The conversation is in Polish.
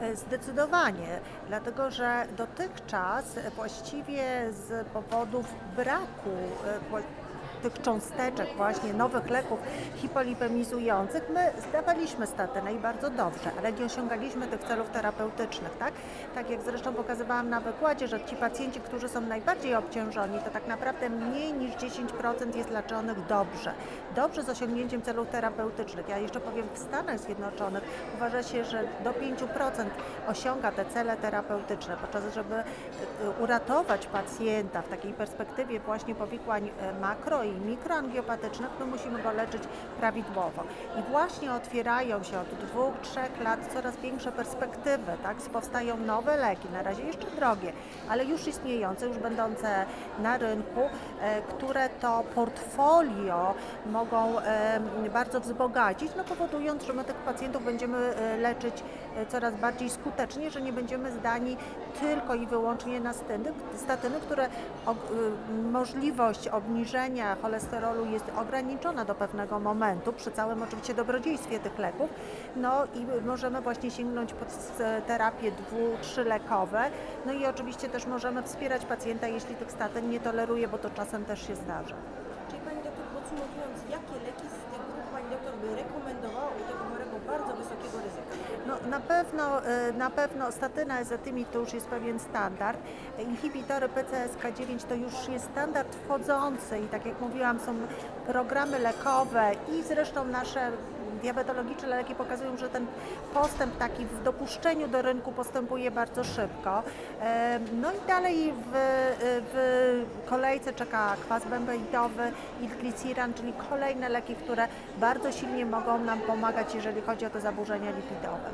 E, Zdecydowanie, dlatego że dotychczas właściwie z powodów braku e, tych cząsteczek, właśnie nowych leków hipolipemizujących, my zdawaliśmy statynę i bardzo dobrze, ale nie osiągaliśmy tych celów terapeutycznych, tak? Tak jak zresztą pokazywałam na wykładzie, że ci pacjenci, którzy są najbardziej obciążeni, to tak naprawdę mniej niż 10% jest leczonych dobrze. Dobrze z osiągnięciem celów terapeutycznych. Ja jeszcze powiem, w Stanach Zjednoczonych uważa się, że do 5% osiąga te cele terapeutyczne, podczas żeby y, uratować pacjenta w takiej perspektywie właśnie powikłań y, makro i mikroangiopatycznych, my musimy go leczyć prawidłowo. I właśnie otwierają się od dwóch, trzech lat coraz większe perspektywy, tak? Powstają nowe leki, na razie jeszcze drogie, ale już istniejące, już będące na rynku, e, które to portfolio mogą e, bardzo wzbogacić, no powodując, że my tych pacjentów będziemy e, leczyć coraz bardziej skutecznie, że nie będziemy zdani tylko i wyłącznie na statyny, które możliwość obniżenia cholesterolu jest ograniczona do pewnego momentu, przy całym oczywiście dobrodziejstwie tych leków, no i możemy właśnie sięgnąć pod terapie dwu, trzylekowe, no i oczywiście też możemy wspierać pacjenta, jeśli tych statyn nie toleruje, bo to czasem też się zdarza. Czyli Pani doktor, podsumowując, jakie leki z tych grup Pani doktor by rekomendowała u tego chorego bardzo wysokiego? No, na, pewno, y, na pewno statyna ezetymik to już jest pewien standard. Inhibitory PCSK9 to już jest standard wchodzący i tak jak mówiłam są programy lekowe i zresztą nasze diabetologiczne leki pokazują, że ten postęp taki w dopuszczeniu do rynku postępuje bardzo szybko. E, No i dalej w, w kolejce czeka kwas bębenitowy i gliciran, czyli kolejne leki, które bardzo silnie mogą nam pomagać, jeżeli chodzi o te zaburzenia lipidowe.